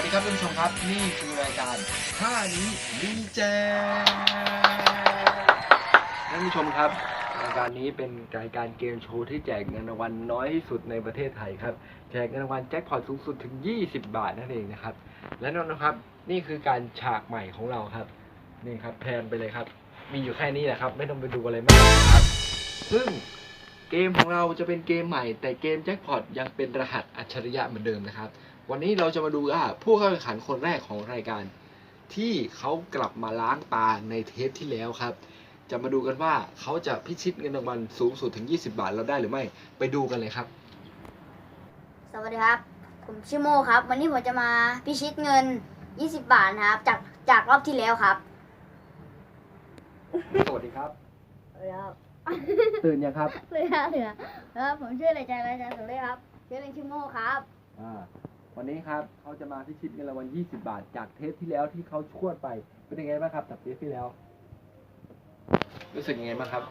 วัสดีครับท่านผู้ชมครับ นี่คือรายการท่านี้มีแจท่านผู้ชมครับ รายการนี้เป็นรายการเกมโชว์ที่แจกเงินรางวัลน้อยที่สุดในประเทศไทยครับ แจกเงินรางวัลแจ็คพอตสูงสุดถึง 20 บาทนั่นเองนะครับ และนั่นนะครับ นี่คือการฉากใหม่ของเราครับ นี่ครับแพนไปเลยครับ มีอยู่แค่นี้แหละครับ ไม่ต้องไปดูอะไรมากครับ ซึ่งเกมของเราจะเป็นเกมใหม่ แต่เกมแจ็คพอตยังเป็นรหัสอัจฉริยะเหมือนเดิมนะครับ วันนี้เราจะมาดูว่าผู้เข้าแข่งขันคนแรกของรายการ ที่เขากลับมาล้างตาในเทปที่แล้วครับ จะมาดูกันว่าเขาจะพิชิตเงินรางวัลสูงสุดถึง 20 บาทเราได้หรือไม่ไปดูกันเลยครับ สวัสดีครับ ผมชื่อโมครับ วันนี้ผมจะมาพิชิตเงิน 20 บาทนะครับ จากจากรอบที่แล้วครับ สวัสดีครับสวัสดีครับตื่นยังครับ เลยครับเหลือครับผมชื่ออะไรใจอะไรใจสุดเลยครับชื่อเล่นชื่อโมครับ อ่า วันนี้ครับเขาจะมาพิชิตเงินรางวัล 20 บาท จากเทปที่แล้วที่เขาชวดไป เป็นยังไงบ้างครับจากเทปที่แล้ว รู้สึกยังไงบ้างครับ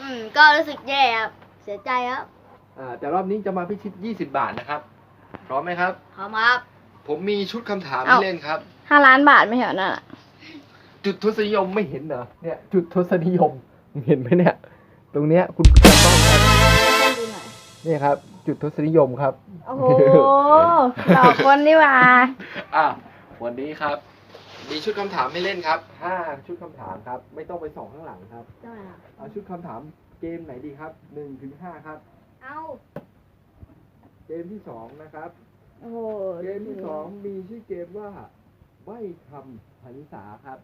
อืม ก็รู้สึกแย่ครับ เสียใจครับ อ่า แต่รอบนี้จะมาพิชิต 20 บาทนะครับ พร้อมไหมครับขอบคุณครับ ผมมีชุดคำถามเอ้าให้เล่นครับ ห้าล้านบาทไม่ใช่เหรอนั่นน่ะ จุดทศนิยมไม่เห็นเหรอ เนี่ย จุดทศนิยม เห็นไหมเนี่ย ตรงเนี้ยคุณจะต้องครับดูห น่อยนี่ครับ จุดทศนิยมครับ โอ้โหหลอกคนนี่หว่าอะวันนี้ครับ มีชุดคำถามให้เล่นครับห้าชุดคำถามครับ ไม่ต้องไปส่องข้างหลังครับได้ครับเอาชุดคำถามเกมไหนดีครับหนึ่งถึงห้าครับ เอาเกมที่สองนะครับ โอ้โหเกมที่สองมีชื่อเกมว่าใบ้คำหันษาครับ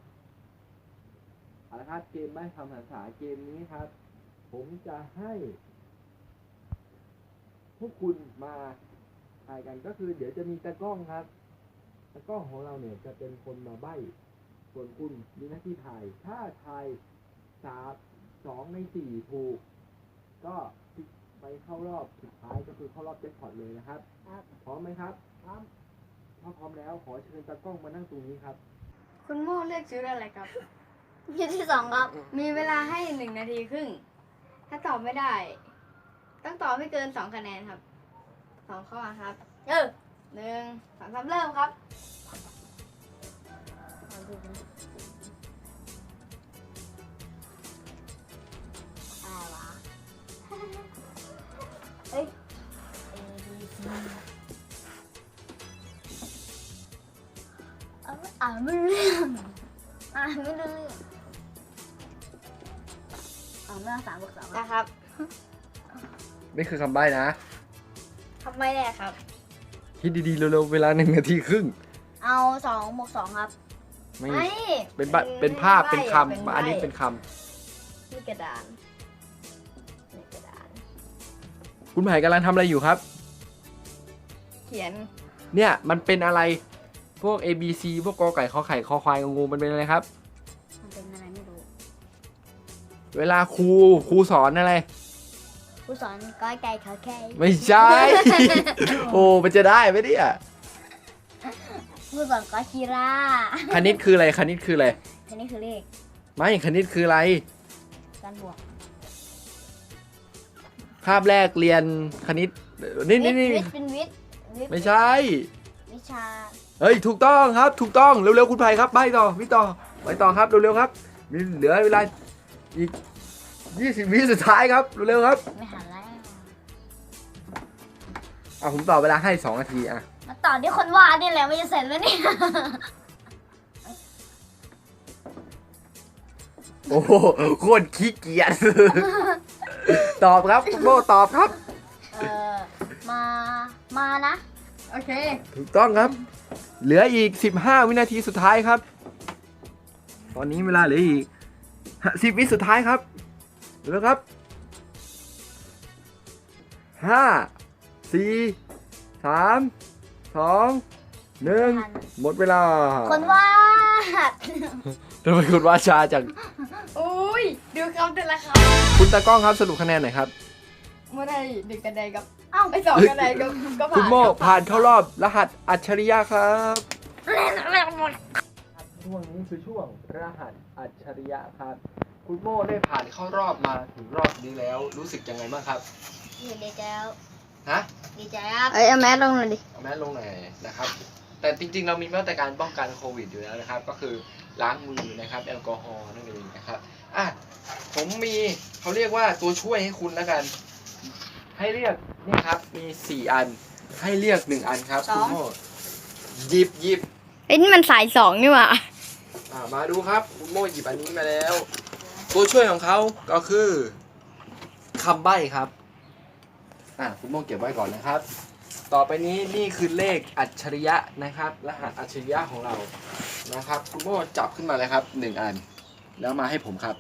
เอาละครับเกมใบ้คำหันษาเกมนี้ครับ ผมจะให้ พวกคุณมาทายกันก็คือ เดี๋ยวจะมีตะกล้องครับตะกล้องของเราเนี่ยจะเป็นคนมาใบ้ส่วนคุณมีหน้าที่ทาย ถ้าทายสามสองในสี่ถูก ก็ไปเข้ารอบสุดท้ายก็คือเข้ารอบแจ็คพอตเลยนะครับ ครับพร้อมไหมครับพร้อมถ้าพร้อมแล้วขอเชิญตากล้องมานั่งตรงนี้ครับ คุณโม่เลือกชุดอะไรครับ ชุดที่สองครับ มีเวลาให้หนึ่งนาทีครึ่ง ถ้าตอบไม่ได้ ต้องตอบไม่เกินสองคะแนนครับสองข้อครับ เออหนึ่งสองสามเริ่มครับอะไรวะเฮ้ย A B C เอาอ่านไม่รู้เรื่องอ่านไม่รู้เรื่องอ่านไม่เอาสามบวกสองอะนะครับ นี่คือคำใบ้นะ ทำไม่ได้ครับ คิดดีๆเร็วๆเวลาหนึ่งนาทีครึ่ง เอาสองบวกสองครับไม่ไม่เป็นบะเป็นภาพเป็นคำอันนี้เป็นคนี่กระดานนี่กระดานำคุณไผ่กำลังทำอะไรอยู่ครับ เขียนเนี่ยมันเป็นอะไรพวก A B C พวกกอไก่ขอไข่คอควายงองูมันเป็นอะไรครับ มันเป็นอะไรไม่รู้ เวลาครูครูสอนอะไร ผู้สอนก้อยไก่เขาแค่ไม่ใช่ โอ้มันจะได้ไหมเนี่ยผู้สอนก้อยคีราคณิตคืออะไรคณิตคืออะไรอันนี้คือเลขไม่คณิตคืออะไรการบวก คาบแรกเรียนคณิตนี่นี่นี่วิทย์เป็นวิทย์วิทย์ไม่ใช่ วิชา เฮ้ยถูกต้องครับถูกต้องเร็วๆคุณไผ่ครับไปต่อพี่ต่อไปต่อครับเร็วๆครับมีเหลือเวลาอีก 20วิสุดท้ายครับเร็วๆครับไม่หันแล้วอะผมต่อเวลาให้2นาทีอะมาต่อที่คนวาดนี่แหละไม่จะเสร็จแล้วเนี่ยโอ้โหโคตรขี้เกียจตอบครับคุณโบตอบครับ เออมา มานะ โอเค ถูกต้องครับ เหลืออีก 15 วินาทีสุดท้ายครับ ตอนนี้เวลาเหลืออีก10วิสุดท้ายครับ เร็วครับ5 4 3 2 1หมดเวลา คนวาดทำไมคุณว่าชาจังอุ้ยดูคำแต่ละคคุณตากล้องครับสรุปคะแนนหน่อยครับำเมื่อไรหนึ่งคะแนนกับเอ้าไอสองคะแนนก็ก็ผ่านคุณโมผ่านเข้ารอบรหัสอัจฉริยะครับเล่นเล่นหมดช่วงนี้คือช่วงรหัสอัจฉริยะครับ คุณโมได้ผ่านเข้ารอบมาถึงรอบนี้แล้ว รู้สึกยังไงบ้างครับอยู่ในแก้วฮฮะดีใจครับเอ้ยเอาแมสลงหน่อยดิ เอาแมสลงหน่อยนะครับ แต่จริงๆ เรามีมาตรการป้องกันโควิดอยู่แล้วนะครับ ก็คือล้างมือนะครับแอลกอฮอล์นั่นเองนะครับอะผมมีเขาเรียกว่าตัวช่วยให้คุณแล้วกัน ให้เรียกนี่ครับมีสี่อันให้เรียกหนึ่งอันครับคุณโม่หยิบหยิบ เอ้ยนี่มันสายสองนี่หว่าอ่ามาดูครับคุณโม่หยิบอันนี้มาแล้ว ตัวช่วยของเขาก็คือคำใบ้ครับ อ่าคุณโม่เก็บไว้ก่อนนะครับ ต่อไปนี้นี่คือเลขอัจฉริยะนะครับ รหัสอัจฉริยะของเรานะครับ คุณโม่จับขึ้นมาเลยครับหนึ่งอัน แล้วมาให้ผมครับ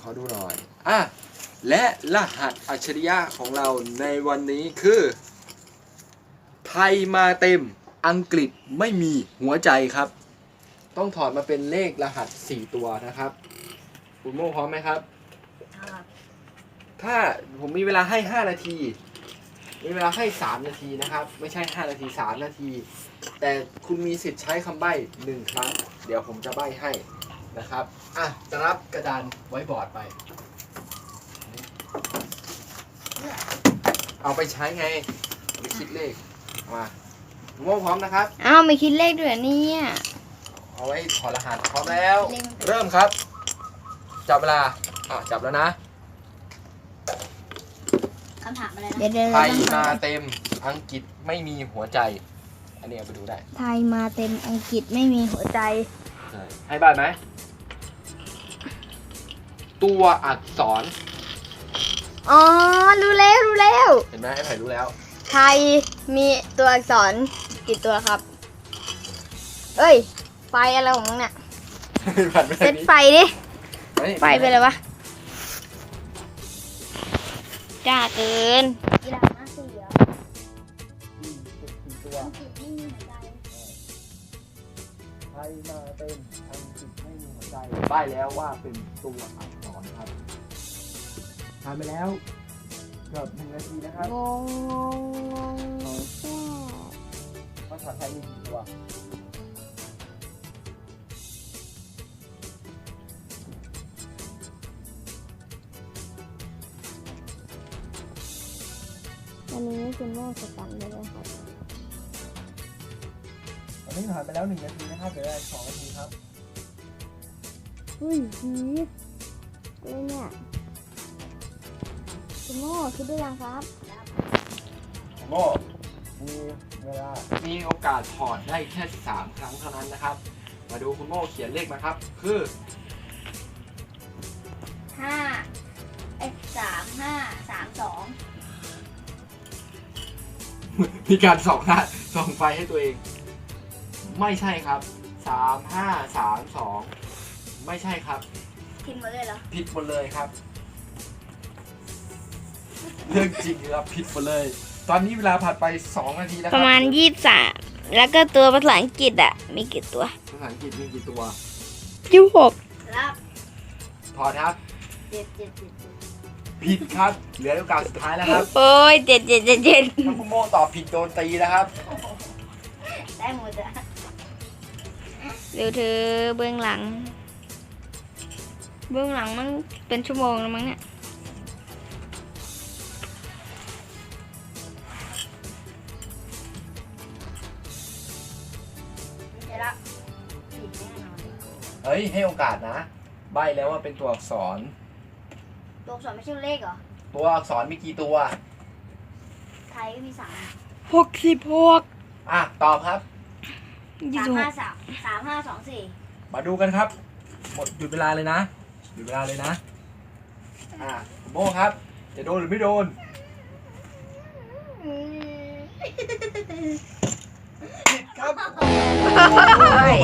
ขอดูหน่อยอะและรหัสอัจฉริยะของเราในวันนี้คือ ไทยมาเต็มอังกฤษไม่มีหัวใจครับ ต้องถอดมาเป็นเลขรหัส 4 ตัวนะครับ คุณโม่พร้อมไหมครับ ครับถ้าผมมีเวลาให้ 5 นาที มีเวลาให้ 3 นาทีนะครับ ไม่ใช่ 5 นาที 3 นาที แต่คุณมีสิทธิ์ใช้คำใบ้หนึ่งครั้ง เดี๋ยวผมจะใบ้ให้นะครับ อะ จะรับกระดานไว้บอร์ดไป เอาไปใช้ไงไปคิดเลขเอามาคุณโม่พร้อมนะครับ อ้าวไม่คิดเลขด้วยเหรอเนี่ย เอาไว้ถอดรหัสพร้อมแล้วเริ่มครับ จับเวลาอะจับแล้วนะคำถามอะไรนะเดี๋ยวเดี๋ยวไทเดี๋ยวยต้องมาหาเต็มอังกฤษไม่มีหัวใจ อันนี้เอาไปดูได้ไทยมาเต็มอังกฤษไม่มีหัวใจ ให้บ้านไหมตัวอักษรอ๋อ รู้แล้ว รู้แล้ว เห็นไหมไอ้ไผ่รู้แล้วไทยมีตัวอักษรกี่ตัวครับ เอ้ย ไฟอะไรของมึงเนี่ยผ่านไปเซทางตนี้ไฟดิเฮ้ยไฟไปเลยวะจ้าเกินกีฬาหน้าสี่เหรอสี่ตัวอังกฤษไม่มีหัวใจไทยมาเต็มอังกฤษไม่มีหัวใจป้ายแล้วว่าเป็นตัวอักษรครับผ่านไปแล้วเกือบหนึ่งนาทีนะครับงงงงงงแซ่ภาษาไทยมีกี่ตัว วันนี้คุณโม่สตันเลยครับตอนนี้ผ่านไปแล้วหนึ่งนาทีนะครับเดี๋ยวได้สองนาทีครับเฮ้ยพีทเลยเนี่ยคุณโม่คิดได้ยังครับ โมมีเวลามีโอกาสถอดได้แค่สามครั้งเท่านั้นนะครับ มาดูคุณโม่เขียนเลขมาครับ คือ ห้า มีการส่องหน้าส่องไฟให้ตัวเอง ไม่ใช่ครับสามห้าสามสองไม่ใช่ครับ พิมพ์หมดเลยเหรอผิดหมดเลยครับ เรื่องจริงครับผิดหมดเลย ตอนนี้เวลาผ่านไป2นาทีแล้วคปรับระมาณยี่สิบสามแล้วก็ตัวภาษาอังกฤษอะมีกี่ตัวภาษาอังกฤษมีกี่ตัวยี่หกรับถอดครับ เจ็ดเจ็ดเจ็ดเจ็ด ผิดครับ เหลือโอกาสสุดท้ายแล้วครับโอ้ยเจ็ดเจ็ดเจ็ดเจ็ดถ้าคุณโม่ตอบผิดโดนตีนะครับ ได้หมดอะเดี๋ยวเธอเบื้องหลัง เบื้องหลังมันเป็นชั่วโมงแล้วมั้งเนี่ยเดี๋ยวละผิดแน่นอน เฮ้ย ให้โอกาสนะ ใบแล้วว่าเป็นตัวอักษร ตัวอักษรไม่ใช่เลขเหรอ ตัวอักษรมีกี่ตัว ไทยก็มีสามหกสิบหกอะ ตอบครับ ยี่สามสิบหห้ากสามสามห้าสองสี่มาดูกันครับ หมดหยุดเวลาเลยนะ หยุดเวลาเลยนะ อะคุณโม่ครับ จะโดนหรือไม่โดน ผิดครับ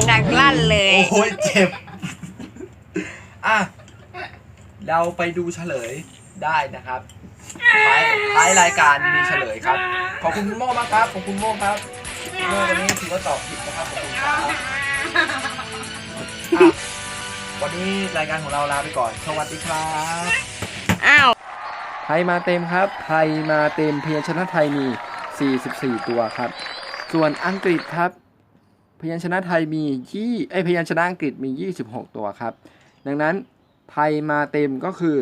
หนักลั่นเลย โอ้ยเจ็บ อะ เราไปดูเฉลยได้นะครับท้ายท้ายรายการมีเฉลยครับ ขอบคุณคุณโม่มากครับ ขอบคุณโม่ครับโม่วันนี้ถือว่าตอบผิดนะครับขอบคุณครับอะวันนี้รายการของเราลาไปก่อน สวัสดีครับอ้าว ไทยมาเต็มครับ ไทยมาเต็มพยัญชนะไทยมี 44 ตัวครับ ส่วนอังกฤษครับ พยัญชนะไทยมียี่ไอยพยัญชนะอังกฤษมี 26 ตัวครับ ดังนั้น ไทยมาเต็มก็คือ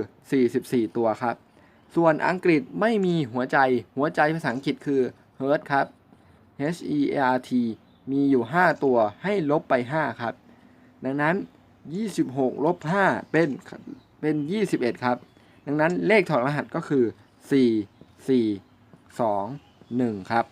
44 ตัวครับ ส่วนอังกฤษไม่มีหัวใจ หัวใจภาษาอังกฤษคือ Heart ครับ H E A R T มีอยู่ 5 ตัวให้ลบไป 5 ครับ ดังนั้น 26 ลบ 5 เป็น เป็น 21 ครับ ดังนั้นเลขถอดรหัสก็คือ 4 4 2 1 ครับ